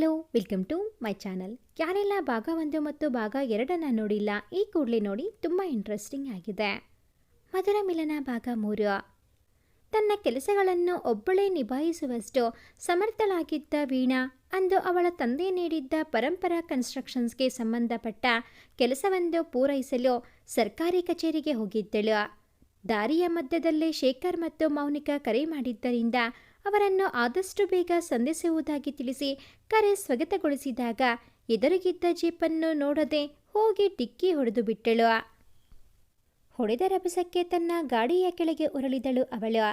Hello, welcome to my channel. ಯಾರೆಲ್ಲ ಭಾಗ ಒಂದು ಮತ್ತು ಭಾಗ ಎರಡನ್ನ ನೋಡಿಲ್ಲ, ಈ ಕೂಡಲೇ ನೋಡಿ ತುಂಬ ಇಂಟ್ರೆಸ್ಟಿಂಗ್ ಆಗಿದೆ. ಮಧುರ ಮಿಲನ ಭಾಗ ಮೂರು. ತನ್ನ ಕೆಲಸಗಳನ್ನು ಒಬ್ಬಳೇ ನಿಭಾಯಿಸುವಷ್ಟು ಸಮರ್ಥಳಾಗಿದ್ದ ವೀಣಾ ಅಂದು ಅವಳ ತಂದೆ ನೀಡಿದ್ದ ಪರಂಪರಾ ಕನ್ಸ್ಟ್ರಕ್ಷನ್ಸ್ಗೆ ಸಂಬಂಧಪಟ್ಟ ಕೆಲಸವೊಂದು ಪೂರೈಸಲು ಸರ್ಕಾರಿ ಕಚೇರಿಗೆ ಹೋಗಿದ್ದಳು. ದಾರಿಯ ಮಧ್ಯದಲ್ಲೇ ಶೇಖರ್ ಮತ್ತು ಮೌನಿಕ ಕರೆ ಮಾಡಿದ್ದರಿಂದ ಅವರನ್ನು ಆದಷ್ಟು ಬೇಗ ಸಂಧಿಸುವುದಾಗಿ ತಿಳಿಸಿ ಕರೆ ಸ್ವಗತಗೊಳಿಸಿದಾಗ ಎದುರಿಗಿದ್ದ ಜೀಪನ್ನು ನೋಡದೆ ಹೋಗಿ ಡಿಕ್ಕಿ ಹೊಡೆದು ಬಿಟ್ಟಳು. ಹೊಡೆದ ರಭಸಕ್ಕೆ ತನ್ನ ಗಾಡಿಯ ಕೆಳಗೆ ಉರುಳಿದಳು ಅವಳು.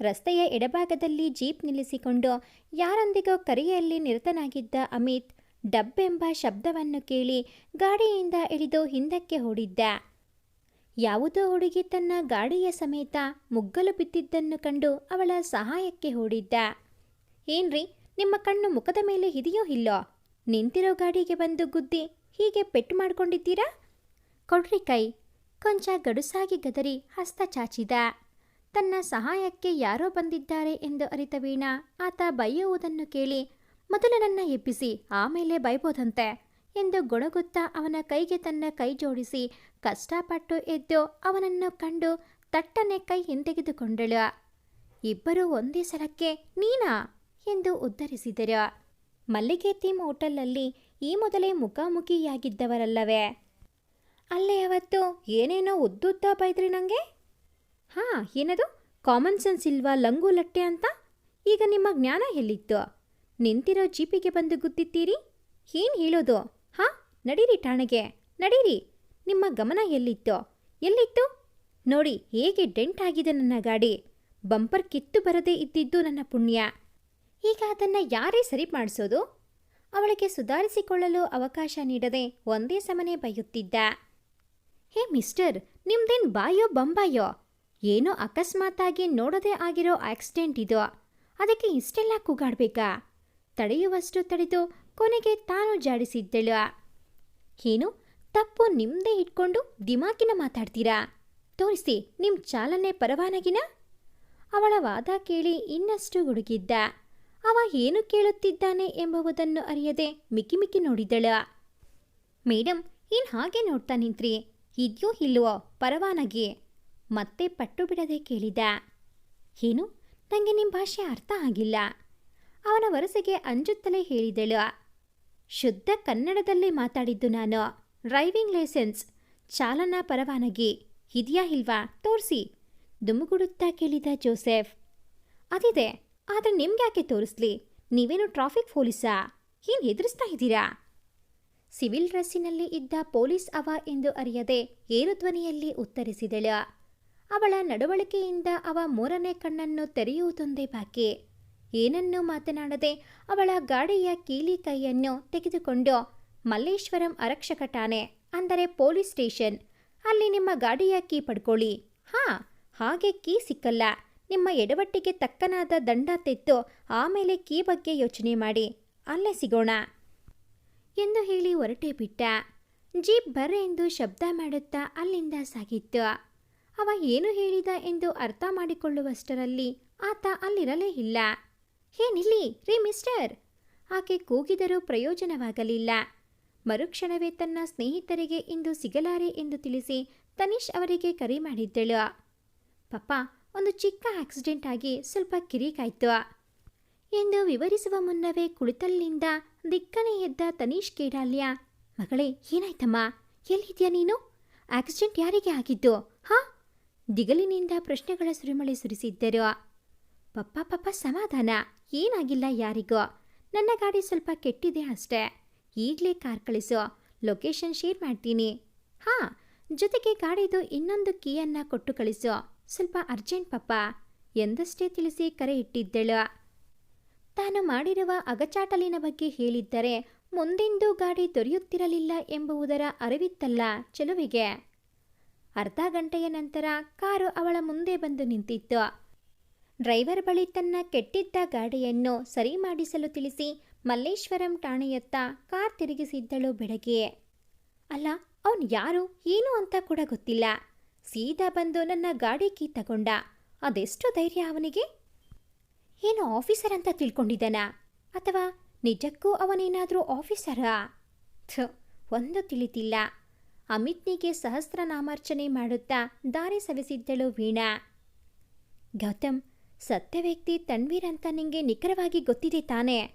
ರಸ್ತೆಯ ಎಡಭಾಗದಲ್ಲಿ ಜೀಪ್ ನಿಲ್ಲಿಸಿಕೊಂಡು ಯಾರೊಂದಿಗೋ ಕರೆಯಲ್ಲಿ ನಿರತನಾಗಿದ್ದ ಅಮಿತ್ ಡಬ್ಬೆಂಬ ಶಬ್ದವನ್ನು ಕೇಳಿ ಗಾಡಿಯಿಂದ ಇಳಿದು ಹಿಂದಕ್ಕೆ ಓಡಿದ್ದ. ಯಾವುದೋ ಹುಡುಗಿ ತನ್ನ ಗಾಡಿಯ ಸಮೇತ ಮುಗ್ಗಲು ಬಿದ್ದಿದ್ದನ್ನು ಕಂಡು ಅವಳ ಸಹಾಯಕ್ಕೆ ಓಡಿದ್ದ. ಏನ್ರಿ, ನಿಮ್ಮ ಕಣ್ಣು ಮುಖದ ಮೇಲೆ ಇದೆಯೋ ಇಲ್ಲೋ? ನಿಂತಿರೋ ಗಾಡಿಗೆ ಬಂದು ಗುದ್ದಿ ಹೀಗೆ ಪೆಟ್ಟು ಮಾಡ್ಕೊಂಡಿದ್ದೀರಾ? ಕೊಡ್ರಿ ಕೈ. ಕೊಂಚ ಗಡುಸಾಗಿ ಗದರಿ ಹಸ್ತ ಚಾಚಿದ. ತನ್ನ ಸಹಾಯಕ್ಕೆ ಯಾರೋ ಬಂದಿದ್ದಾರೆ ಎಂದು ಅರಿತ ವೀಣಾ ಆತ ಬೈಯುವುದನ್ನು ಕೇಳಿ ಮೊದಲು ನನ್ನ ಎಬ್ಬಿಸಿ, ಆಮೇಲೆ ಬೈಬೋದಂತೆ. ಎಂದು ಗೊಣಗುತ್ತಾ ಅವನ ಕೈಗೆ ತನ್ನ ಕೈ ಜೋಡಿಸಿ ಕಷ್ಟಪಟ್ಟು ಎದ್ದು ಅವನನ್ನು ಕಂಡು ತಟ್ಟನೆ ಕೈ ಹಿಂತೆಗೆದುಕೊಂಡಳು. ಇಬ್ಬರೂ ಒಂದೇ ಸಲಕ್ಕೆ ನೀನಾ? ಎಂದು ಉದ್ಧರಿಸಿದರು ಮಲ್ಲಿಗೆ ಥೀಮ್ ಹೋಟೆಲ್ನಲ್ಲಿ ಈ ಮೊದಲೇ ಮುಖಾಮುಖಿಯಾಗಿದ್ದವರಲ್ಲವೇ? ಅಲ್ಲೇ ಅವತ್ತು ಏನೇನೋ ಉದ್ದುದ್ದ ಬೈದ್ರಿ ನನಗೆ ಹಾಂ, ಏನದು? ಕಾಮನ್ ಸೆನ್ಸ್ ಇಲ್ವಾ ಲಂಗು ಲಟ್ಟೆ ಅಂತ? ಈಗ ನಿಮ್ಮ ಜ್ಞಾನ ಎಲ್ಲಿತ್ತು? ನಿಂತಿರೋ ಜೀಪಿಗೆ ಬಂದು ಗುದ್ದಿತ್ತೀರಿ ಏನು ಹೇಳೋದು? ನಡೀರಿ ಠಾಣೆಗೆ, ನಡೀರಿ. ನಿಮ್ಮ ಗಮನ ಎಲ್ಲಿತ್ತು? ಎಲ್ಲಿತ್ತು? ನೋಡಿ, ಹೇಗೆ ಡೆಂಟ್ ಆಗಿದೆ ನನ್ನ ಗಾಡಿ. ಬಂಪರ್ ಕಿತ್ತು ಬರದೇ ಇದ್ದಿದ್ದು ನನ್ನ ಪುಣ್ಯ. ಈಗ ಅದನ್ನು ಯಾರೇ ಸರಿ ಮಾಡಿಸೋದು? ಅವಳಿಗೆ ಸುಧಾರಿಸಿಕೊಳ್ಳಲು ಅವಕಾಶ ನೀಡದೆ ಒಂದೇ ಸಮನೆ ಬೈಯುತ್ತಿದ್ದ. ಹೇ ಮಿಸ್ಟರ್, ನಿಮ್ದೇನ್ ಬಾಯೋ ಬಂಬಾಯೋ? ಏನೋ ಅಕಸ್ಮಾತಾಗಿ ನೋಡದೇ ಆಗಿರೋ ಆಕ್ಸಿಡೆಂಟ್ ಇದು. ಅದಕ್ಕೆ ಇಷ್ಟೆಲ್ಲ ಕೂಗಾಡ್ಬೇಕಾ? ತಡೆಯುವಷ್ಟು ತಡೆದು ಕೊನೆಗೆ ತಾನು ಜಾಡಿಸಿದ್ದಳು. ಏನು? ತಪ್ಪು ನಿಮ್ಮದೇ ಇಟ್ಕೊಂಡು ದಿಮಾಕಿನ ಮಾತಾಡ್ತೀರಾ? ತೋರಿಸಿ ನಿಮ್ಮ ಚಾಲನೆ ಪರವಾನಗಿನ? ಅವಳ ವಾದ ಕೇಳಿ ಇನ್ನಷ್ಟು ಗುಡುಗಿದ್ದ. ಅವ ಏನು ಕೇಳುತ್ತಿದ್ದಾನೆ ಎಂಬುದನ್ನು ಅರಿಯದೆ ಮಿಕ್ಕಿ ಮಿಕ್ಕಿ ನೋಡಿದಳ. ಮೇಡಮ್ ಇನ್ ಹಾಗೆ ನೋಡ್ತಾ ನಿಂತ್ರಿ? ಇದ್ಯೋ ಇಲ್ವೋ, ಪರವಾನಗಿ. ಮತ್ತೆ ಪಟ್ಟು ಬಿಡದೆ ಕೇಳಿದ. ಏನು? ನನಗೆ ನಿಮ್ಮ ಭಾಷೆ ಅರ್ಥ ಆಗಿಲ್ಲ. ಅವನ ವರಸೆಗೆ ಅಂಜುತ್ತಲೇ ಹೇಳಿದಳು. ಶುದ್ಧ ಕನ್ನಡದಲ್ಲೇ ಮಾತಾಡಿದ್ದು ನಾನು. Driving licence. ಚಾಲನಾ ಪರವಾನಗಿ. ಇದೆಯಾ ಇಲ್ವಾ ತೋರಿಸಿ. ದುಮುಗುಡುತ್ತಾ ಕೇಳಿದ ಜೋಸೆಫ್. ಅದಿದೆ, ಆದರೆ ನಿಮ್ಗ್ಯಾಕೆ ತೋರಿಸ್ಲಿ? ನೀವೇನು ಟ್ರಾಫಿಕ್ ಪೊಲೀಸಾ? ಏನು ಹೆದರಿಸ್ತಾ ಇದ್ದೀರಾ? ಸಿವಿಲ್ ಡ್ರೆಸ್ಸಿನಲ್ಲಿ ಇದ್ದ ಪೊಲೀಸ್ ಅವ ಎಂದು ಅರಿಯದೆ ಏರು ಧ್ವನಿಯಲ್ಲಿ ಉತ್ತರಿಸಿದಳು. ಅವಳ ನಡವಳಿಕೆಯಿಂದ ಅವ ಮೂರನೇ ಕಣ್ಣನ್ನು ತೆರೆಯುವುದೊಂದೇ ಬಾಕಿ. ಏನನ್ನೂ ಮಾತನಾಡದೆ ಅವಳ ಗಾಡಿಯ ಕೀಲಿ ಕೈಯನ್ನು ತೆಗೆದುಕೊಂಡು ಮಲ್ಲೇಶ್ವರಂ ಅರಕ್ಷಕ ಠಾಣೆ, ಅಂದರೆ ಪೊಲೀಸ್ ಸ್ಟೇಷನ್. ಅಲ್ಲಿ ನಿಮ್ಮ ಗಾಡಿಯ ಕೀ ಪಡ್ಕೊಳ್ಳಿ. ಹಾಂ, ಹಾಗೆ ಕೀ ಸಿಕ್ಕಲ್ಲ. ನಿಮ್ಮ ಎಡವಟ್ಟಿಗೆ ತಕ್ಕನಾದ ದಂಡ ತೆತ್ತು ಆಮೇಲೆ ಕೀ ಬಗ್ಗೆ ಯೋಚನೆ ಮಾಡಿ. ಅಲ್ಲೇ ಸಿಗೋಣ. ಎಂದು ಹೇಳಿ ಹೊರಟೇ ಬಿಟ್ಟ. ಜೀಪ್ ಬರ್ರೆ ಎಂದು ಶಬ್ದ ಮಾಡುತ್ತಾ ಅಲ್ಲಿಂದ ಸಾಗಿತ್ತು. ಅವ ಏನು ಹೇಳಿದ ಎಂದು ಅರ್ಥ ಮಾಡಿಕೊಳ್ಳುವಷ್ಟರಲ್ಲಿ ಆತ ಅಲ್ಲಿರಲೇ ಇಲ್ಲ. ಏನಿಲ್ಲಿ ರೀ ಮಿಸ್ಟರ್. ಆಕೆ ಕೂಗಿದರೂ ಪ್ರಯೋಜನವಾಗಲಿಲ್ಲ. ಮರುಕ್ಷಣವೇ ತನ್ನ ಸ್ನೇಹಿತರಿಗೆ ಇಂದು ಸಿಗಲಾರೆ ಎಂದು ತಿಳಿಸಿ ತನಿಷ್ ಅವರಿಗೆ ಕರೆ ಮಾಡಿದ್ದಳು. ಪಪ್ಪ, ಒಂದು ಚಿಕ್ಕ ಆಕ್ಸಿಡೆಂಟ್ ಆಗಿ ಸ್ವಲ್ಪ ಕಿರಿಕಾಯ್ತು. ಎಂದು ವಿವರಿಸುವ ಮುನ್ನವೇ ಕುಳಿತಲ್ಲಿಂದ ದಿಕ್ಕನೆ ಎದ್ದ ತನೀಶ್ ಕೇಡಾಲ್ಯ, ಮಗಳೇ, ಏನಾಯ್ತಮ್ಮ? ಎಲ್ಲಿದ್ಯಾ ನೀನು? ಆಕ್ಸಿಡೆಂಟ್ ಯಾರಿಗೆ ಆಗಿದ್ದು, ಹಾ? ದಿಗಲಿನಿಂದ ಪ್ರಶ್ನೆಗಳ ಸುರಿಮಳೆ ಸುರಿಸಿದ್ದರು. ಪಪ್ಪ ಪಪ್ಪ, ಸಮಾಧಾನ. ಏನಾಗಿಲ್ಲ ಯಾರಿಗೋ. ನನ್ನ ಗಾಡಿ ಸ್ವಲ್ಪ ಕೆಟ್ಟಿದೆ ಅಷ್ಟೇ. ಈಗಲೇ ಕಾರ್ ಕಳಿಸು. ಲೊಕೇಶನ್ ಶೇರ್ ಮಾಡ್ತೀನಿ. ಹಾಂ, ಜೊತೆಗೆ ಗಾಡಿದು ಇನ್ನೊಂದು ಕೀಯನ್ನ ಕೊಟ್ಟು ಕಳಿಸು. ಸ್ವಲ್ಪ ಅರ್ಜೆಂಟ್ ಪಪ್ಪ ಎಂದಷ್ಟೇ ತಿಳಿಸಿ ಕರೆ ಇಟ್ಟಿದ್ದಳು. ತಾನು ಮಾಡಿರುವ ಅಗಚಾಟಲಿನ ಬಗ್ಗೆ ಹೇಳಿದ್ದರೆ ಮುಂದೆಂದೂ ಗಾಡಿ ದೊರೆಯುತ್ತಿರಲಿಲ್ಲ ಎಂಬುದರ ಅರಿವಿತ್ತಲ್ಲ ಚೆಲುವಿಗೆ. ಅರ್ಧ ಗಂಟೆಯ ನಂತರ ಕಾರು ಅವಳ ಮುಂದೆ ಬಂದು ನಿಂತಿತ್ತು. ಡ್ರೈವರ್ ಬಳಿ ತನ್ನ ಕೆಟ್ಟಿದ್ದ ಗಾಡಿಯನ್ನು ಸರಿ ಮಾಡಿಸಲು ತಿಳಿಸಿ ಮಲ್ಲೇಶ್ವರಂ ಠಾಣೆಯತ್ತ ಕಾರ್ ತಿರುಗಿಸಿದ್ದಳು ಬೆಳಗ್ಗೆ. ಅಲ್ಲ, ಅವನು ಯಾರು, ಏನು ಅಂತ ಕೂಡ ಗೊತ್ತಿಲ್ಲ. ಸೀದಾ ಬಂದು ನನ್ನ ಗಾಡಿ ಕೀ ತಗೊಂಡ. ಅದೆಷ್ಟು ಧೈರ್ಯ ಅವನಿಗೆ? ಏನು ಆಫೀಸರ್ ಅಂತ ತಿಳ್ಕೊಂಡಿದ್ದಾನಾ? ಅಥವಾ ನಿಜಕ್ಕೂ ಅವನೇನಾದರೂ ಆಫೀಸರಾ? ಛ ಒಂದು ತಿಳಿತಿಲ್ಲ. ಅಮಿತ್ನಿಗೆ ಸಹಸ್ರನಾಮಾರ್ಚನೆ ಮಾಡುತ್ತಾ ದಾರಿ ಸವಿಸಿದ್ದಳು ವೀಣಾ. ಗೌತಮ್ ಸತ್ಯ ವ್ಯಕ್ತಿ ತನ್ವೀರ್ ಅಂತ ನಿಮಗೆ ನಿಖರವಾಗಿ ಗೊತ್ತಿದೆ ತಾನೇ?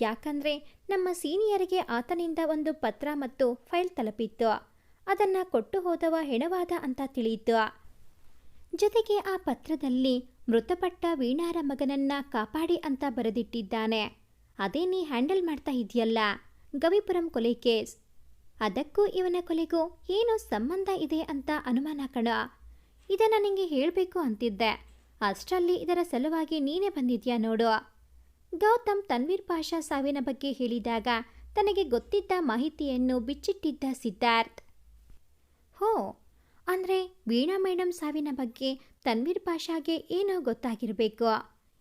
ಯಾಕಂದ್ರೆ ನಮ್ಮ ಸೀನಿಯರ್ಗೆ ಆತನಿಂದ ಒಂದು ಪತ್ರ ಮತ್ತು ಫೈಲ್ ತಲುಪಿತ್ತು. ಅದನ್ನು ಕೊಟ್ಟು ಹೋದವ ಹೆಣವಾದ ಅಂತ ತಿಳಿಯಿತು. ಜೊತೆಗೆ ಆ ಪತ್ರದಲ್ಲಿ ಮೃತಪಟ್ಟ ವೀಣಾರ ಮಗನನ್ನ ಕಾಪಾಡಿ ಅಂತ ಬರೆದಿಟ್ಟಿದ್ದಾನೆ. ಅದೇ ನೀ ಹ್ಯಾಂಡಲ್ ಮಾಡ್ತಾ ಇದೆಯಲ್ಲ ಗವಿಪುರಂ ಕೊಲೆ ಕೇಸ್. ಅದಕ್ಕೂ ಇವನ ಕೊಲೆಗೂ ಏನೋ ಸಂಬಂಧ ಇದೆ ಅಂತ ಅನುಮಾನ ಕಣ. ಇದನ್ನು ನಿಂಗೆ ಹೇಳಬೇಕು ಅಂತಿದ್ದೆ. ಅಷ್ಟರಲ್ಲಿ ಇದರ ಸಲುವಾಗಿ ನೀನೇ ಬಂದಿದ್ಯಾ ನೋಡು. ಗೌತಮ್ ತನ್ವೀರ್ ಪಾಷಾ ಸಾವಿನ ಬಗ್ಗೆ ಹೇಳಿದಾಗ ತನಗೆ ಗೊತ್ತಿದ್ದ ಮಾಹಿತಿಯನ್ನು ಬಿಚ್ಚಿಟ್ಟಿದ್ದ ಸಿದ್ಧಾರ್ಥ್. ಹೋ, ಅಂದರೆ ವೀಣಾ ಮೇಡಮ್ ಸಾವಿನ ಬಗ್ಗೆ ತನ್ವೀರ್ ಪಾಷಾಗೆ ಏನೋ ಗೊತ್ತಾಗಿರಬೇಕು.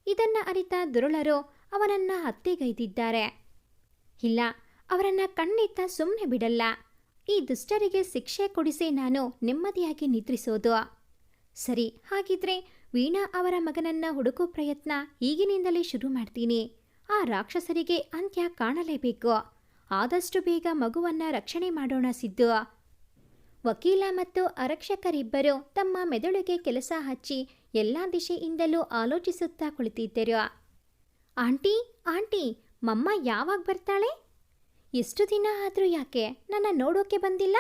ಇದನ್ನ ಅರಿತ ದುರುಳರು ಅವನನ್ನು ಹತ್ಯೆಗೈದಿದ್ದಾರೆ. ಇಲ್ಲ, ಅವರನ್ನು ಕಣ್ಣಿತ್ತ ಸುಮ್ಮನೆ ಬಿಡಲ್ಲ. ಈ ದುಷ್ಟರಿಗೆ ಶಿಕ್ಷೆ ಕೊಡಿಸಿ ನಾನು ನೆಮ್ಮದಿಯಾಗಿ ನಿದ್ರಿಸೋದು. ಸರಿ, ಹಾಗಿದ್ರೆ ವೀಣಾ ಅವರ ಮಗನನ್ನ ಹುಡುಕೋ ಪ್ರಯತ್ನ ಈಗಿನಿಂದಲೇ ಶುರು ಮಾಡ್ತೀನಿ. ಆ ರಾಕ್ಷಸರಿಗೆ ಅಂತ್ಯ ಕಾಣಲೇಬೇಕು. ಆದಷ್ಟು ಬೇಗ ಮಗುವನ್ನ ರಕ್ಷಣೆ ಮಾಡೋಣ ಸಿದ್ದು. ವಕೀಲ ಮತ್ತು ಆರಕ್ಷಕರಿಬ್ಬರು ತಮ್ಮ ಮೆದುಳಿಗೆ ಕೆಲಸ ಹಚ್ಚಿ ಎಲ್ಲ ದಿಶೆಯಿಂದಲೂ ಆಲೋಚಿಸುತ್ತಾ ಕುಳಿತಿದ್ದರು. ಆಂಟಿ ಆಂಟಿ, ಮಮ್ಮ ಯಾವಾಗ ಬರ್ತಾಳೆ? ಎಷ್ಟು ದಿನ ಆದರೂ ಯಾಕೆ? ನನ್ನ ನೋಡೋಕೆ ಬಂದಿಲ್ಲ?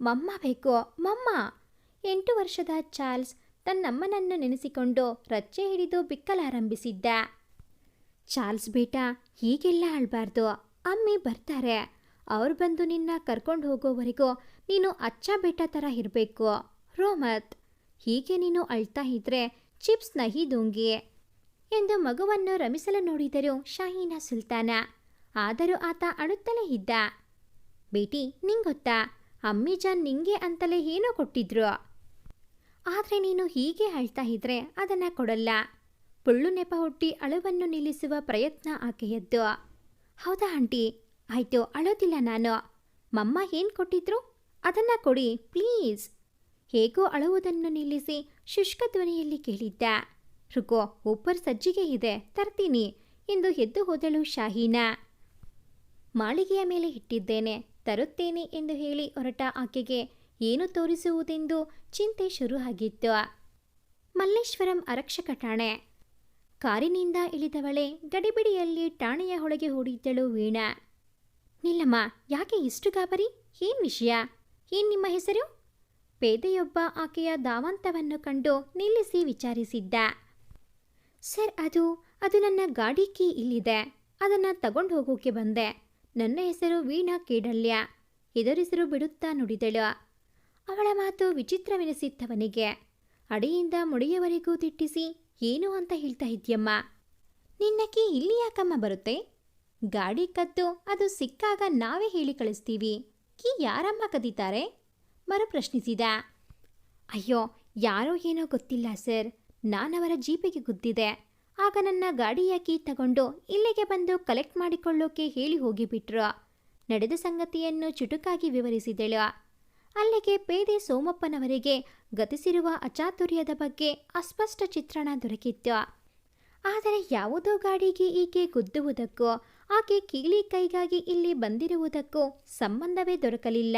ಮಮ್ಮ ಬೇಕು, ಮಮ್ಮ. ಎಂಟು ವರ್ಷದ ಚಾರ್ಲ್ಸ್ ತನ್ನಮ್ಮನನ್ನು ನೆನೆಸಿಕೊಂಡು ರಚ್ಚೆ ಹಿಡಿದು ಬಿಕ್ಕಲಾರಂಭಿಸಿದ್ದ. ಚಾರ್ಲ್ಸ್ ಬೇಟ ಹೀಗೆಲ್ಲ ಆಳ್ಬಾರ್ದು ಅಮ್ಮಿ ಬರ್ತಾರೆ. ಅವ್ರು ಬಂದು ನಿನ್ನ ಕರ್ಕೊಂಡು ಹೋಗೋವರೆಗೂ ನೀನು ಅಚ್ಚ ಬೇಟ ಥರ ಇರಬೇಕು. ರೋಮತ್, ಹೀಗೆ ನೀನು ಅಳ್ತಾ ಇದ್ರೆ ಚಿಪ್ಸ್ ನಹಿ ದೂಂಗಿ ಎಂದು ಮಗುವನ್ನು ರಮಿಸಲು ನೋಡಿದರು ಶಾಹೀನ ಸುಲ್ತಾನ. ಆದರೂ ಆತ ಅಳುತ್ತಲೇ ಇದ್ದ. ಬೇಟಿ, ನಿಂಗೊತ್ತಾ? ಅಮ್ಮಿಜಾನ್ ನಿಂಗೆ ಅಂತಲೇ ಏನೋ ಕೊಟ್ಟಿದ್ರು. ಆದರೆ ನೀನು ಹೀಗೆ ಅಳ್ತಾ ಇದ್ರೆ ಅದನ್ನ ಕೊಡಲ್ಲ. ಪುಳ್ಳು ನೆಪ ಹುಟ್ಟಿ ಅಳುವನ್ನು ನಿಲ್ಲಿಸುವ ಪ್ರಯತ್ನ ಆಕೆಯದ್ದು ಹೌದಾ ಆಂಟಿ, ಆಯಿತು, ಅಳೋದಿಲ್ಲ ನಾನು. ಮಮ್ಮ ಏನು ಕೊಟ್ಟಿದ್ರು? ಅದನ್ನ ಕೊಡಿ, ಪ್ಲೀಸ್. ಹೇಗೋ ಅಳುವುದನ್ನು ನಿಲ್ಲಿಸಿ ಶುಷ್ಕ ಧ್ವನಿಯಲ್ಲಿ ಕೇಳಿದ್ದ, ರುಕೋ ಒಬ್ಬರ ಸಜ್ಜಿಗೆ ಇದೆ, ತರ್ತೀನಿ, ಎಂದು ಎದ್ದು ಹೋದಳು ಶಾಹೀನಾ. ಮಾಳಿಗೆಯ ಮೇಲೆ ಇಟ್ಟಿದ್ದೇನೆ, ತರುತ್ತೇನೆ ಎಂದು ಹೇಳಿ ಹೊರಟ ಆಕೆಗೆ ಏನು ತೋರಿಸುವುದೆಂದು ಚಿಂತೆ ಶುರು ಆಗಿತ್ತು ಮಲ್ಲೇಶ್ವರಂ ಅರಕ್ಷಕ ಠಾಣೆ. ಕಾರಿನಿಂದ ಇಳಿದವಳೆ ಗಡಿಬಿಡಿಯಲ್ಲಿ ಠಾಣೆಯ ಒಳಗೆ ಹೂಡಿದ್ದಳು ವೀಣಾ. ನಿಲ್ಲಮ್ಮ, ಯಾಕೆ ಇಷ್ಟು ಗಾಬರಿ? ಏನ್ ವಿಷಯ? ಏನ್ ನಿಮ್ಮ ಹೆಸರು? ಪೇದೆಯೊಬ್ಬ ಆಕೆಯ ದಾವಂತವನ್ನು ಕಂಡು ನಿಲ್ಲಿಸಿ ವಿಚಾರಿಸಿದ್ದ. ಸರ್, ಅದು ಅದು ನನ್ನ ಗಾಡಿ ಕೀ ಇಲ್ಲಿದೆ. ಅದನ್ನ ತಗೊಂಡು ಹೋಗೋಕೆ ಬಂದೆ. ನನ್ನ ಹೆಸರು ವೀಣಾ ಕೇಡಲ್ಯ. ಎದುರಿಸರು ಬಿಡುತ್ತಾ ನುಡಿದಳು. ಅವಳ ಮಾತು ವಿಚಿತ್ರವೆನಿಸಿತ್ತವನಿಗೆ ಅಡಿಯಿಂದ ಮುಡಿಯವರೆಗೂ ತಿಟ್ಟಿಸಿ ಏನು ಅಂತ ಹೇಳ್ತಾ ಇದ್ಯಮ್ಮ ನಿನ್ನಕ್ಕೆ ಇಲ್ಲಿ ಯಾಕಮ್ಮ ಬರುತ್ತೆ? ಗಾಡಿ ಕದ್ದು ಅದು ಸಿಕ್ಕಾಗ ನಾವೇ ಹೇಳಿ ಕಳಿಸ್ತೀವಿ. ಕೀ ಯಾರಮ್ಮ ಕದೀತಾರೆ? ಮರು ಪ್ರಶ್ನಿಸಿದ ಅಯ್ಯೋ, ಯಾರೋ ಏನೋ ಗೊತ್ತಿಲ್ಲ ಸರ್. ನಾನವರ ಜೀಪಿಗೆ ಗುದ್ದಿದೆ. ಆಗ ನನ್ನ ಗಾಡಿಯ ಕೀ ತಗೊಂಡು ಇಲ್ಲಿಗೆ ಬಂದು ಕಲೆಕ್ಟ್ ಮಾಡಿಕೊಳ್ಳೋಕೆ ಹೇಳಿ ಹೋಗಿಬಿಟ್ರು. ನಡೆದ ಸಂಗತಿಯನ್ನು ಚುಟುಕಾಗಿ ವಿವರಿಸಿದಳು. ಅಲ್ಲಿಗೆ ಪೇದೆ ಸೋಮಪ್ಪನವರಿಗೆ ಗತಿಸಿರುವ ಅಚಾತುರ್ಯದ ಬಗ್ಗೆ ಅಸ್ಪಷ್ಟ ಚಿತ್ರಣ ದೊರಕಿತ್ತು. ಆದರೆ ಯಾವುದೋ ಗಾಡಿಗೆ ಈಕೆ ಗುದ್ದುವುದಕ್ಕೂ, ಆಕೆ ಕೀಳಿ ಕೈಗಾಗಿ ಇಲ್ಲಿ ಬಂದಿರುವುದಕ್ಕೂ ಸಂಬಂಧವೇ ದೊರಕಲಿಲ್ಲ.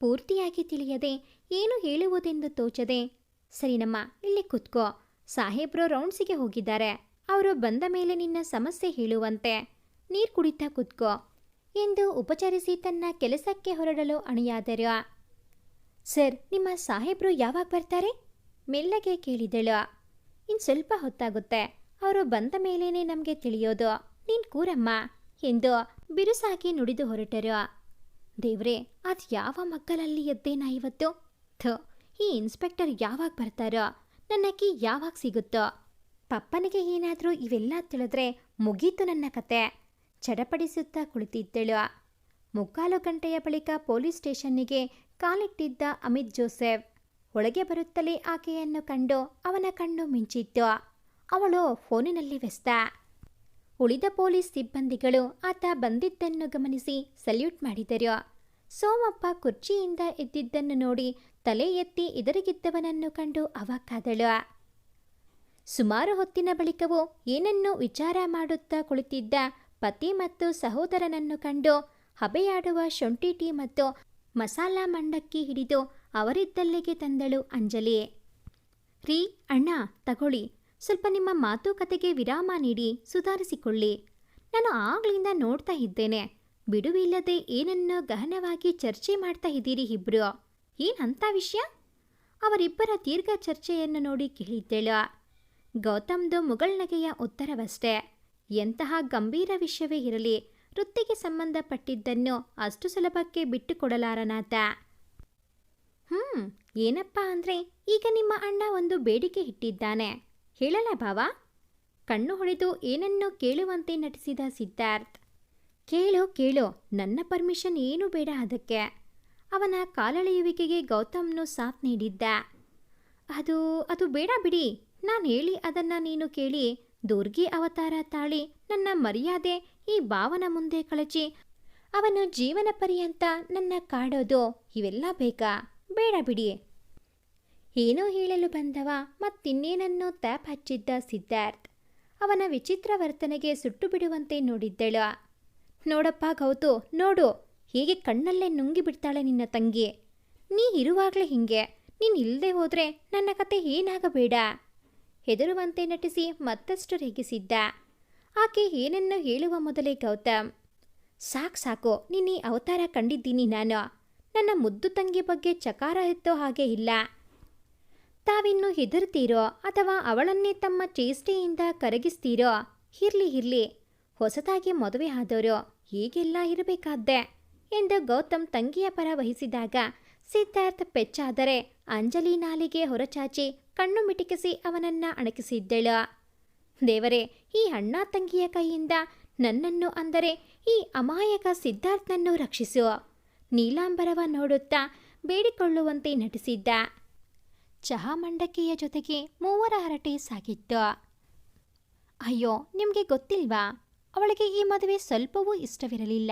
ಪೂರ್ತಿಯಾಗಿ ತಿಳಿಯದೆ ಏನು ಹೇಳುವುದೆಂದು ತೋಚದೆ ಸರಿನಮ್ಮ ಇಲ್ಲಿ ಕುತ್ಕೋ. ಸಾಹೇಬ್ರು ರೌಂಡ್ಸಿಗೆ ಹೋಗಿದ್ದಾರೆ. ಅವರು ಬಂದ ಮೇಲೆ ನಿನ್ನ ಸಮಸ್ಯೆ ಹೇಳುವಂತೆ. ನೀರು ಕುಡಿತಾ ಕುತ್ಕೋ. ಎಂದು ಉಪಚರಿಸಿ ತನ್ನ ಕೆಲಸಕ್ಕೆ ಹೊರಡಲು ಅಣಿಯಾದರು. ಸರ್, ನಿಮ್ಮ ಸಾಹೇಬರು ಯಾವಾಗ ಬರ್ತಾರೆ? ಮೆಲ್ಲಗೆ ಕೇಳಿದಳು. ಇನ್ನು ಸ್ವಲ್ಪ ಹೊತ್ತಾಗುತ್ತೆ. ಅವರು ಬಂದ ಮೇಲೇನೆ ನಮಗೆ ತಿಳಿಯೋದು. ನೀನ್ ಕೂರಮ್ಮ ಎಂದು ಬಿರುಸಾಗಿ ನುಡಿದು ಹೊರಟರು. ದೇವ್ರೆ, ಅದ್ ಯಾವ ಮಕ್ಕಳಲ್ಲಿ ಎದ್ದೇನಾ ಇವತ್ತು? ಥ, ಈ ಇನ್ಸ್ಪೆಕ್ಟರ್ ಯಾವಾಗ ಬರ್ತಾರೋ, ನನ್ನ ಕೀ ಯಾವಾಗ ಸಿಗುತ್ತೋ. ಪಪ್ಪನಿಗೆ ಏನಾದರೂ ಇವೆಲ್ಲ ತಿಳಿದ್ರೆ ಮುಗೀತು ನನ್ನ ಕತೆ. ಚಡಪಡಿಸುತ್ತಾ ಕುಳಿತಿದ್ದಳು. ಮುಕ್ಕಾಲು ಗಂಟೆಯ ಬಳಿಕ ಪೊಲೀಸ್ ಸ್ಟೇಷನ್ನಿಗೆ ಕಾಲಿಟ್ಟಿದ್ದ ಅಮಿತ್ ಜೋಸೆಫ್. ಒಳಗೆ ಬರುತ್ತಲೇ ಆಕೆಯನ್ನು ಕಂಡು ಅವನ ಕಣ್ಣು ಮಿಂಚಿತ್ತು. ಅವಳು ಫೋನಿನಲ್ಲಿ ವ್ಯಸ್ತ. ಉಳಿದ ಪೊಲೀಸ್ ಸಿಬ್ಬಂದಿಗಳು ಆತ ಬಂದಿದ್ದನ್ನು ಗಮನಿಸಿ ಸಲ್ಯೂಟ್ ಮಾಡಿದರು. ಸೋಮಪ್ಪ ಕುರ್ಚಿಯಿಂದ ಎದ್ದಿದ್ದನ್ನು ನೋಡಿ ತಲೆ ಎತ್ತಿ ಎದುರಿಗಿದ್ದವನನ್ನು ಕಂಡು ಅವಾಕ್ಕಾದಳು. ಸುಮಾರು ಹೊತ್ತಿನ ಬಳಿಕವೂ ಏನನ್ನೂ ವಿಚಾರ ಮಾಡುತ್ತಾ ಕುಳಿತಿದ್ದ ಪತಿ ಮತ್ತು ಸಹೋದರನನ್ನು ಕಂಡು ಹಬೆಯಾಡುವ ಶುಂಠಿ ಟೀ ಮತ್ತು ಮಸಾಲ ಮಂಡಕ್ಕಿ ಹಿಡಿದು ಅವರಿದ್ದಲ್ಲಿಗೆ ತಂದಳು ಅಂಜಲಿ. ರೀ, ಅಣ್ಣ, ತಗೊಳ್ಳಿ. ಸ್ವಲ್ಪ ನಿಮ್ಮ ಮಾತುಕತೆಗೆ ವಿರಾಮ ನೀಡಿ, ಸುಧಾರಿಸಿಕೊಳ್ಳಿ. ನಾನು ಆಗ್ಲಿಂದ ನೋಡ್ತಾ ಇದ್ದೇನೆ. ಬಿಡುವಿಲ್ಲದೆ ಏನನ್ನೋ ಗಹನವಾಗಿ ಚರ್ಚೆ ಮಾಡ್ತಾ ಇದ್ದೀರಿ ಇಬ್ರು? ಏನಂತ ವಿಷಯ? ಅವರಿಬ್ಬರ ದೀರ್ಘ ಚರ್ಚೆಯನ್ನು ನೋಡಿ ಕೇಳಿದ್ದೇಳು. ಗೌತಮ್ದು ಮುಗಳ್ನಗೆಯ ಉತ್ತರವಷ್ಟೇ. ಎಂತಹ ಗಂಭೀರ ವಿಷಯವೇ ಇರಲಿ, ವೃತ್ತಿಗೆ ಸಂಬಂಧಪಟ್ಟಿದ್ದನ್ನು ಅಷ್ಟು ಸುಲಭಕ್ಕೆ ಬಿಟ್ಟುಕೊಡಲಾರನಾತ ಹ್ಮ್, ಏನಪ್ಪ ಅಂದ್ರೆ ಈಗ ನಿಮ್ಮ ಅಣ್ಣ ಒಂದು ಬೇಡಿಕೆ ಇಟ್ಟಿದ್ದಾನೆ. ಹೇಳಲ ಭಾವ? ಕಣ್ಣು ಹೊಡೆದು ಏನನ್ನೋ ಕೇಳುವಂತೆ ನಟಿಸಿದ ಸಿದ್ಧಾರ್ಥ್. ಕೇಳು ಕೇಳು, ನನ್ನ ಪರ್ಮಿಷನ್ ಏನೂ ಬೇಡ ಅದಕ್ಕೆ. ಅವನ ಕಾಲಳೆಯುವಿಕೆಗೆ ಗೌತಮ್ನು ಸಾಥ್ ನೀಡಿದ್ದ. ಅದು ಅದು ಬೇಡ ಬಿಡಿ, ನಾನು ಹೇಳಿ ಅದನ್ನ ನೀನು ಕೇಳಿ ದುರ್ಗಿ ಅವತಾರ ತಾಳಿ ನನ್ನ ಮರ್ಯಾದೆ ಈ ಭಾವನ ಮುಂದೆ ಕಳಚಿ, ಅವನು ಜೀವನ ಪರ್ಯಂತ ನನ್ನ ಕಾಡೋದು ಇವೆಲ್ಲ ಬೇಕಾ ಬೇಡ ಬಿಡಿ. ಏನೋ ಹೇಳಲು ಬಂದವ ಮತ್ತಿನ್ನೇನನ್ನೋ ತ್ಯಾಪ್ ಹಚ್ಚಿದ್ದ ಸಿದ್ಧಾರ್ಥ್, ಅವನ ವಿಚಿತ್ರ ವರ್ತನೆಗೆ ಸುಟ್ಟು ಬಿಡುವಂತೆ ನೋಡಿದ್ದಳು. ನೋಡಪ್ಪ ಗೌತು, ನೋಡು, ಹೇಗೆ ಕಣ್ಣಲ್ಲೇ ನುಂಗಿ ಬಿಡ್ತಾಳೆ ನಿನ್ನ ತಂಗಿ. ನೀ ಇರುವಾಗಲೇ ಹಿಂಗೆ, ನೀನು ಇಲ್ಲದೆ ಹೋದ್ರೆ ನನ್ನ ಕತೆ ಏನಾಗಬೇಡ. ಹೆದರುವಂತೆ ನಟಿಸಿ ಮತ್ತಷ್ಟು ರೇಗಿಸಿದ್ದ. ಆಕೆ ಏನನ್ನು ಹೇಳುವ ಮೊದಲೇ ಗೌತಮ್, ಸಾಕು ಸಾಕು, ನಿನ್ನೆ ಅವತಾರ ಕಂಡಿದ್ದೀನಿ ನಾನು. ನನ್ನ ಮುದ್ದು ತಂಗಿ ಬಗ್ಗೆ ಚಕಾರ ಎತ್ತೋ ಹಾಗೆ ಇಲ್ಲ. ತಾವಿನ್ನು ಹೆದರ್ತೀರೋ ಅಥವಾ ಅವಳನ್ನೇ ತಮ್ಮ ಚೇಷ್ಟೆಯಿಂದ ಕರಗಿಸ್ತೀರೋ, ಇರ್ಲಿ ಇರ್ಲಿ, ಹೊಸದಾಗಿ ಮದುವೆ ಆದವರು ಹೀಗೆಲ್ಲ ಇರಬೇಕಾದ್ದೆ ಎಂದು ಗೌತಮ್ ತಂಗಿಯ ಪರ ವಹಿಸಿದಾಗ ಸಿದ್ಧಾರ್ಥ್ ಪೆಚ್ಚಾದರೆ ಅಂಜಲಿ ನಾಲಿಗೆ ಹೊರಚಾಚಿ ಕಣ್ಣು ಮಿಟಿಕಿಸಿ ಅವನನ್ನ ಅಣಕಿಸಿದ್ದಳು. ದೇವರೇ, ಈ ಅಣ್ಣ ತಂಗಿಯ ಕೈಯಿಂದ ನನ್ನನ್ನು ಅಂದರೆ ಈ ಅಮಾಯಕ ಸಿದ್ಧಾರ್ಥನನ್ನು ರಕ್ಷಿಸು. ನೀಲಾಂಬರವ ನೋಡುತ್ತಾ ಬೇಡಿಕೊಳ್ಳುವಂತೆ ನಟಿಸಿದ್ದ. ಚಹಾ ಮಂಡಕ್ಕಿಯ ಜೊತೆಗೆ ಮೂವರ ಹರಟೆ ಸಾಗಿತ್ತು. ಅಯ್ಯೋ, ನಿಮಗೆ ಗೊತ್ತಿಲ್ವಾ? ಅವಳಿಗೆ ಈ ಮದುವೆ ಸ್ವಲ್ಪವೂ ಇಷ್ಟವಿರಲಿಲ್ಲ.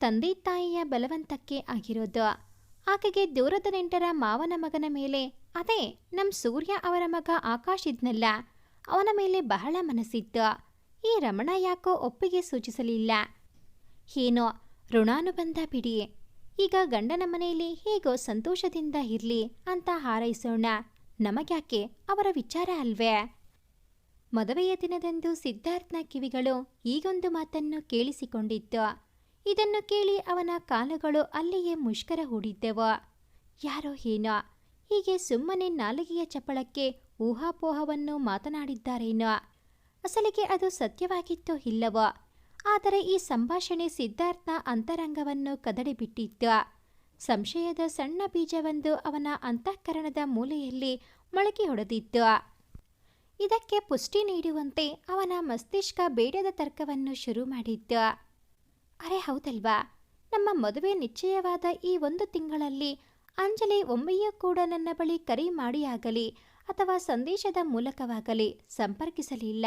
ತಂದೆ ತಾಯಿಯ ಬಲವಂತಕ್ಕೆ ಆಗಿರೋದು. ಆಕೆಗೆ ದೂರದ ನೆಂಟರ ಮಾವನ ಮಗನ ಮೇಲೆ, ಅದೇ ನಮ್ಮ ಸೂರ್ಯ ಅವರ ಮಗ ಆಕಾಶ್ ಇದ್ನಲ್ಲ, ಅವನ ಮೇಲೆ ಬಹಳ ಮನಸ್ಸಿತ್ತು. ಈ ರಮಣ ಯಾಕೋ ಒಪ್ಪಿಗೆ ಸೂಚಿಸಲಿಲ್ಲ. ಏನೋ ಋಣಾನುಬಂಧ ಬಿಡಿ. ಈಗ ಗಂಡನ ಮನೆಯಲ್ಲಿ ಹೇಗೋ ಸಂತೋಷದಿಂದ ಇರಲಿ ಅಂತ ಹಾರೈಸೋಣ. ನಮಗ್ಯಾಕೆ ಅವರ ವಿಚಾರ ಅಲ್ವೇ? ಮದುವೆಯ ದಿನದಂದು ಸಿದ್ಧಾರ್ಥನ ಕಿವಿಗಳು ಈಗೊಂದು ಮಾತನ್ನು ಕೇಳಿಸಿಕೊಂಡಿತ್ತು. ಇದನ್ನು ಕೇಳಿ ಅವನ ಕಾಲುಗಳು ಅಲ್ಲಿಯೇ ಮುಷ್ಕರ ಹೂಡಿದ್ದೆವು. ಯಾರೋ ಏನೋ ಹೀಗೆ ಸುಮ್ಮನೆ ನಾಲಿಗೆಯ ಚಪಳಕ್ಕೆ ಊಹಾಪೋಹವನ್ನು ಮಾತನಾಡಿದ್ದಾರೇನೋ. ಅಸಲಿಗೆ ಅದು ಸತ್ಯವಾಗಿತ್ತೋ ಇಲ್ಲವೋ, ಆದರೆ ಈ ಸಂಭಾಷಣೆ ಸಿದ್ಧಾರ್ಥ ಅಂತರಂಗವನ್ನು ಕದಡಿಬಿಟ್ಟಿತ್ತು. ಸಂಶಯದ ಸಣ್ಣ ಬೀಜವೊಂದು ಅವನ ಅಂತಃಕರಣದ ಮೂಲೆಯಲ್ಲಿ ಮೊಳಕೆ ಹೊಡೆದಿತ್ತು. ಇದಕ್ಕೆ ಪುಷ್ಟಿ ನೀಡುವಂತೆ ಅವನ ಮಸ್ತಿಷ್ಕ ಬೇಡದ ತರ್ಕವನ್ನು ಶುರು ಮಾಡಿತ್ತು. ಅರೆ ಹೌದಲ್ವಾ? ನಮ್ಮ ಮದುವೆ ನಿಶ್ಚಯವಾದ ಈ ಒಂದು ತಿಂಗಳಲ್ಲಿ ಅಂಜಲಿ ಒಮ್ಮೆಯೂ ಕೂಡ ನನ್ನ ಬಳಿ ಕರೆ ಮಾಡಿಯಾಗಲಿ ಅಥವಾ ಸಂದೇಶದ ಮೂಲಕವಾಗಲಿ ಸಂಪರ್ಕಿಸಲಿಲ್ಲ.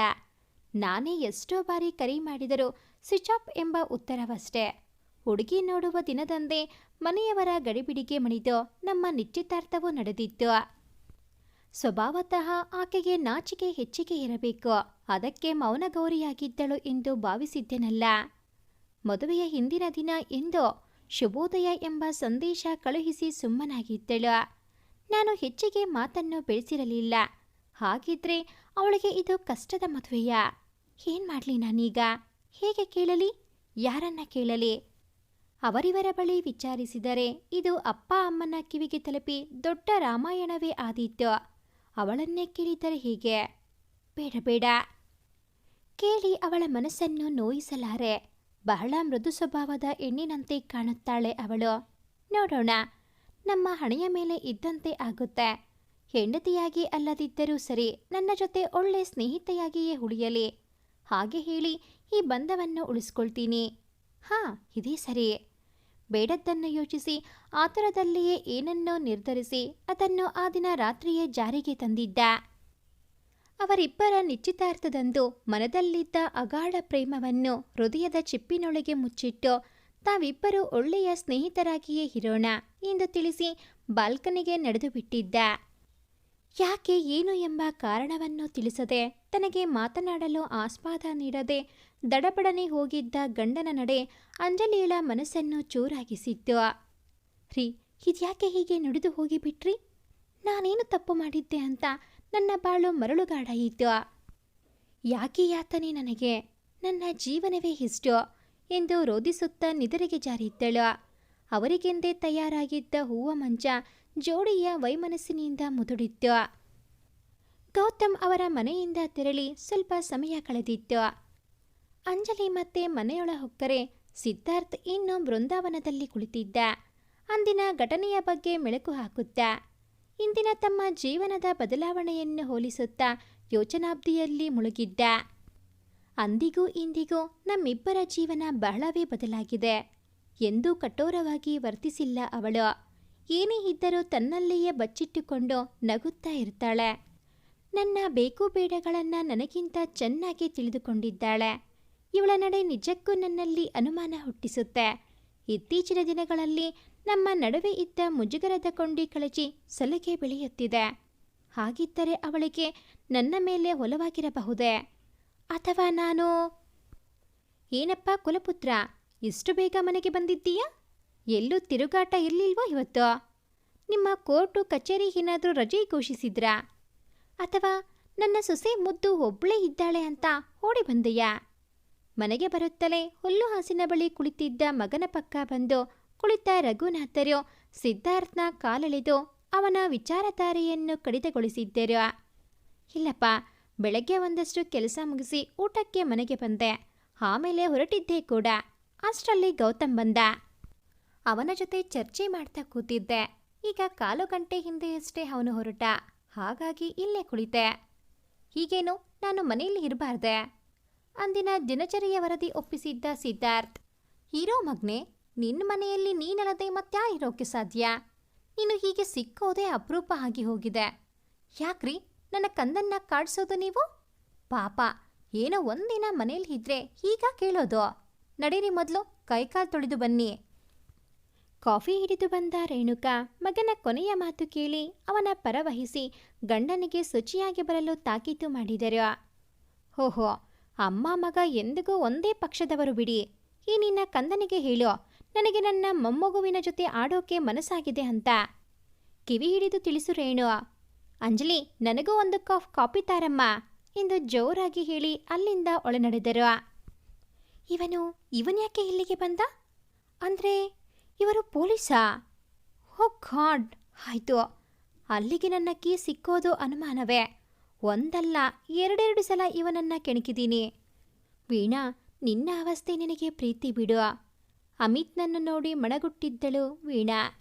ನಾನೇ ಎಷ್ಟೋ ಬಾರಿ ಕರೆ ಮಾಡಿದರೂ ಸ್ವಿಚ್ ಆಫ್ ಎಂಬ ಉತ್ತರವಷ್ಟೇ. ಹುಡುಗಿ ನೋಡುವ ದಿನದಂದೇ ಮನೆಯವರ ಗಡಿಬಿಡಿಗೆ ಮಣಿದು ನಮ್ಮ ನಿಶ್ಚಿತಾರ್ಥವು ನಡೆದಿತ್ತು. ಸ್ವಭಾವತಃ ಆಕೆಗೆ ನಾಚಿಕೆ ಹೆಚ್ಚಿಗೆ ಇರಬೇಕು. ಅದಕ್ಕೆ ಮೌನಗೌರಿಯಾಗಿದ್ದಳು ಎಂದು ಭಾವಿಸಿದ್ದೆನಲ್ಲ. ಮದುವೆಯ ಹಿಂದಿನ ದಿನ ಎಂದು ಶುಭೋದಯ ಎಂಬ ಸಂದೇಶ ಕಳುಹಿಸಿ ಸುಮ್ಮನಾಗಿದ್ದಳು. ನಾನು ಹೆಚ್ಚಿಗೆ ಮಾತನ್ನು ಬೆಳೆಸಿರಲಿಲ್ಲ. ಹಾಗಿದ್ರೆ ಅವಳಿಗೆ ಇದು ಕಷ್ಟದ ಮದುವೆಯ. ಏನ್ ಮಾಡಲಿ ನಾನೀಗ? ಹೇಗೆ ಕೇಳಲಿ? ಯಾರನ್ನ ಕೇಳಲಿ? ಅವರಿವರ ಬಳಿ ವಿಚಾರಿಸಿದರೆ ಇದು ಅಪ್ಪ ಅಮ್ಮನ ಕಿವಿಗೆ ತಲುಪಿ ದೊಡ್ಡ ರಾಮಾಯಣವೇ ಆದೀತು. ಅವಳನ್ನೇ ಕೇಳಿದರೆ ಹೀಗೆ? ಬೇಡ ಬೇಡ. ಕೇಳಿ ಅವಳ ಮನಸ್ಸನ್ನು ನೋಯಿಸಲಾರೆ. ಬಹಳ ಮೃದು ಸ್ವಭಾವದ ಹೆಣ್ಣಿನಂತೆ ಕಾಣುತ್ತಾಳೆ ಅವಳು. ನೋಡೋಣ, ನಮ್ಮ ಹಣೆಯ ಮೇಲೆ ಇದ್ದಂತೆ ಆಗುತ್ತೆ. ಹೆಂಡತಿಯಾಗಿ ಅಲ್ಲದಿದ್ದರೂ ಸರಿ, ನನ್ನ ಜೊತೆ ಒಳ್ಳೆ ಸ್ನೇಹಿತೆಯಾಗಿಯೇ ಉಳಿಯಲಿ. ಹಾಗೆ ಹೇಳಿ ಈ ಬಂಧವನ್ನು ಉಳಿಸ್ಕೊಳ್ತೀನಿ. ಹಾ, ಇದೇ ಸರಿ. ಬೇಡದ್ದನ್ನು ಯೋಚಿಸಿ, ಆತುರದಲ್ಲಿಯೇ ಏನನ್ನೋ ನಿರ್ಧರಿಸಿ, ಅದನ್ನು ಆ ದಿನ ರಾತ್ರಿಯೇ ಜಾರಿಗೆ ತಂದಿದ್ದ. ಅವರಿಬ್ಬರ ನಿಶ್ಚಿತಾರ್ಥದಂದು ಮನದಲ್ಲಿದ್ದ ಅಗಾಢ ಪ್ರೇಮವನ್ನು ಹೃದಯದ ಚಿಪ್ಪಿನೊಳಗೆ ಮುಚ್ಚಿಟ್ಟು ತಾವಿಬ್ಬರು ಒಳ್ಳೆಯ ಸ್ನೇಹಿತರಾಗಿಯೇ ಇರೋಣ ಎಂದು ತಿಳಿಸಿ ಬಾಲ್ಕನಿಗೆ ನಡೆದು ಬಿಟ್ಟಿದ್ದ. ಯಾಕೆ ಏನು ಎಂಬ ಕಾರಣವನ್ನು ತಿಳಿಸದೆ ತನಗೆ ಮಾತನಾಡಲು ಆಸ್ಪಾದ ನೀಡದೆ ದಡಬಡನೆ ಹೋಗಿದ್ದ ಗಂಡನ ನಡೆ ಅಂಜಲಿಯಳ ಮನಸ್ಸನ್ನು ಚೂರಾಗಿಸಿತ್ತು. ರೀ, ಇದ್ಯಾಕೆ ಹೀಗೆ ನುಡಿದು ಹೋಗಿಬಿಟ್ರಿ? ನಾನೇನು ತಪ್ಪು ಮಾಡಿದ್ದೆ ಅಂತ ನನ್ನ ಬಾಳು ಮರಳುಗಾಡಾಯಿತು ಯಾಕೆ ಯಾತನೆ ನನಗೆ? ನನ್ನ ಜೀವನವೇ ಇಷ್ಟು ಎಂದು ರೋಧಿಸುತ್ತಾ ನಿದರಿಗೆ ಜಾರಿದ್ದಳು. ಅವರಿಗೆಂದೇ ತಯಾರಾಗಿದ್ದ ಹೂವ ಮಂಚ ಜೋಡಿಯ ವೈಮನಸ್ಸಿನಿಂದ ಮುದುಡಿತ್ತು. ಗೌತಮ್ ಅವರ ಮನೆಯಿಂದ ತೆರಳಿ ಸ್ವಲ್ಪ ಸಮಯ ಕಳೆದಿತ್ತು. ಅಂಜಲಿ ಮತ್ತೆ ಮನೆಯೊಳ ಹೊಕ್ಕರೆ ಸಿದ್ಧಾರ್ಥ್ ಇನ್ನು ಬೃಂದಾವನದಲ್ಲಿ ಕುಳಿತಿದ್ದ. ಅಂದಿನ ಘಟನೆಯ ಬಗ್ಗೆ ಮೆಳಕು ಹಾಕುತ್ತಾ ಇಂದಿನ ತಮ್ಮ ಜೀವನದ ಬದಲಾವಣೆಯನ್ನು ಹೋಲಿಸುತ್ತಾ ಯೋಚನಾಬ್ದಿಯಲ್ಲಿ ಮುಳುಗಿದ್ದ. ಅಂದಿಗೂ ಇಂದಿಗೂ ನಮ್ಮಿಬ್ಬರ ಜೀವನ ಬಹಳವೇ ಬದಲಾಗಿದೆ. ಎಂದೂ ಕಠೋರವಾಗಿ ವರ್ತಿಸಿಲ್ಲ ಅವಳು. ಏನೇ ಇದ್ದರೂ ತನ್ನಲ್ಲಿಯೇ ಬಚ್ಚಿಟ್ಟುಕೊಂಡು ನಗುತ್ತಾ ಇರ್ತಾಳೆ. ನನ್ನ ಬೇಕು ಬೇಡಗಳನ್ನು ನನಗಿಂತ ಚೆನ್ನಾಗಿ ತಿಳಿದುಕೊಂಡಿದ್ದಾಳೆ. ಇವಳ ನಡೆ ನಿಜಕ್ಕೂ ನನ್ನಲ್ಲಿ ಅನುಮಾನ ಹುಟ್ಟಿಸುತ್ತೆ. ಇತ್ತೀಚಿನ ದಿನಗಳಲ್ಲಿ ನಮ್ಮ ನಡುವೆ ಇದ್ದ ಮುಜುಗರದ ಕೊಂಡಿ ಕಳಚಿ ಸಲಿಗೆ ಬೆಳೆಯುತ್ತಿದೆ. ಹಾಗಿದ್ದರೆ ಅವಳಿಗೆ ನನ್ನ ಮೇಲೆ ಒಲವಾಗಿರಬಹುದೇ? ಅಥವಾ ನಾನು? ಏನಪ್ಪ ಕುಲಪುತ್ರ, ಇಷ್ಟು ಬೇಗ ಮನೆಗೆ ಬಂದಿದ್ದೀಯಾ? ಎಲ್ಲೂ ತಿರುಗಾಟ ಇರಲಿಲ್ವೋ ಇವತ್ತು? ನಿಮ್ಮ ಕೋರ್ಟು ಕಚೇರಿ ಏನಾದರೂ ರಜೆ ಘೋಷಿಸಿದ್ರಾ? ಅಥವಾ ನನ್ನ ಸೊಸೆ ಮುದ್ದು ಒಬ್ಬಳೇ ಇದ್ದಾಳೆ ಅಂತ ಓಡಿ ಬಂದೆಯಾ? ಮನೆಗೆ ಬರುತ್ತಲೇ ಹುಲ್ಲು ಹಾಸಿನ ಬಳಿ ಕುಳಿತಿದ್ದ ಮಗನ ಪಕ್ಕ ಬಂದು ಕುಳಿತ ರಘುನಾಥರು ಸಿದ್ಧಾರ್ಥನ ಕಾಲೆಳೆದು ಅವನ ವಿಚಾರಧಾರೆಯನ್ನು ಕಡಿತಗೊಳಿಸಿದ್ದರು. ಇಲ್ಲಪ್ಪ, ಬೆಳಗ್ಗೆ ಒಂದಷ್ಟು ಕೆಲಸ ಮುಗಿಸಿ ಊಟಕ್ಕೆ ಮನೆಗೆ ಬಂದೆ. ಆಮೇಲೆ ಹೊರಟಿದ್ದೆ ಕೂಡ. ಅಷ್ಟರಲ್ಲಿ ಗೌತಮ್ ಬಂದ. ಅವನ ಜೊತೆ ಚರ್ಚೆ ಮಾಡ್ತಾ ಕೂತಿದ್ದೆ. ಈಗ ಕಾಲು ಗಂಟೆ ಹಿಂದೆಯಷ್ಟೇ ಅವನು ಹೊರಟ. ಹಾಗಾಗಿ ಇಲ್ಲೇ ಕುಳಿತೆ. ಹೀಗೇನು? ನಾನು ಮನೆಯಲ್ಲಿ ಇರಬಾರ್ದೆ? ಅಂದಿನ ದಿನಚರಿಯ ವರದಿ ಒಪ್ಪಿಸಿದ್ದ ಸಿದ್ಧಾರ್ಥ್. ಹೀರೋ ಮಗ್ನೆ ನಿನ್ನ ಮನೆಯಲ್ಲಿ ನೀನಲ್ಲದೆ ಇರೋಕೆ ಸಾಧ್ಯ? ನೀನು ಹೀಗೆ ಸಿಕ್ಕೋದೇ ಅಪರೂಪ ಆಗಿ ಹೋಗಿದೆ. ಯಾಕ್ರಿ? ನನ್ನ ಕಂದನ್ನ ಕಾಡ್ಸೋದು ನೀವು? ಪಾಪ, ಏನೋ ಒಂದಿನ ಮನೆಯಲ್ಲಿ ಇದ್ರೆ ಈಗ ಕೇಳೋದು. ನಡೀರಿ ಮೊದಲು, ಕೈಕಾಲು ತೊಳೆದು ಬನ್ನಿ. ಕಾಫಿ ಹಿಡಿದು ಬಂದ ರೇಣುಕ ಮಗನ ಕೊನೆಯ ಮಾತು ಕೇಳಿ ಅವನ ಪರವಹಿಸಿ ಗಂಡನಿಗೆ ಶುಚಿಯಾಗಿ ಬರಲು ತಾಕೀತು ಮಾಡಿದರು. ಓಹೋ, ಅಮ್ಮ ಮಗ ಎಂದಿಗೂ ಒಂದೇ ಪಕ್ಷದವರು ಬಿಡಿ. ಈ ನಿನ್ನ ಕಂದನಿಗೆ ಹೇಳೋ ನನಗೆ ನನ್ನ ಮೊಮ್ಮಗುವಿನ ಜೊತೆ ಆಡೋಕೆ ಮನಸ್ಸಾಗಿದೆ ಅಂತ. ಕಿವಿ ಹಿಡಿದು ತಿಳಿಸು ರೇಣು ಅಂಜಲಿ, ನನಗೂ ಒಂದು ಕಾಫ್ ಕಾಪಿ ತಾರಮ್ಮ ಎಂದು ಜೋರಾಗಿ ಹೇಳಿ ಅಲ್ಲಿಂದ ಒಳನಡೆದರು. ಇವನು ಇವನ್ಯಾಕೆ ಇಲ್ಲಿಗೆ ಬಂದ? ಅಂದ್ರೆ, ಇವರು ಪೊಲೀಸಾ? ಓ ಗಾಡ್, ಆಯ್ತು. ಅಲ್ಲಿಗೆ ನನ್ನ ಕೀ ಸಿಕ್ಕೋದು ಅನುಮಾನವೇ. ಒಂದಲ್ಲ, ಎರಡೆರಡು ಸಲ ಇವನನ್ನ ಕೆಣಕಿದ್ದೀನಿ. ವೀಣಾ, ನಿನ್ನ ಅವಸ್ಥೆ ನಿನಗೆ ಪ್ರೀತಿ ಬಿಡು. ಅಮಿತ್ನನ್ನು ನೋಡಿ ಮಣಗುಟ್ಟಿದ್ದಳು ವೀಣಾ.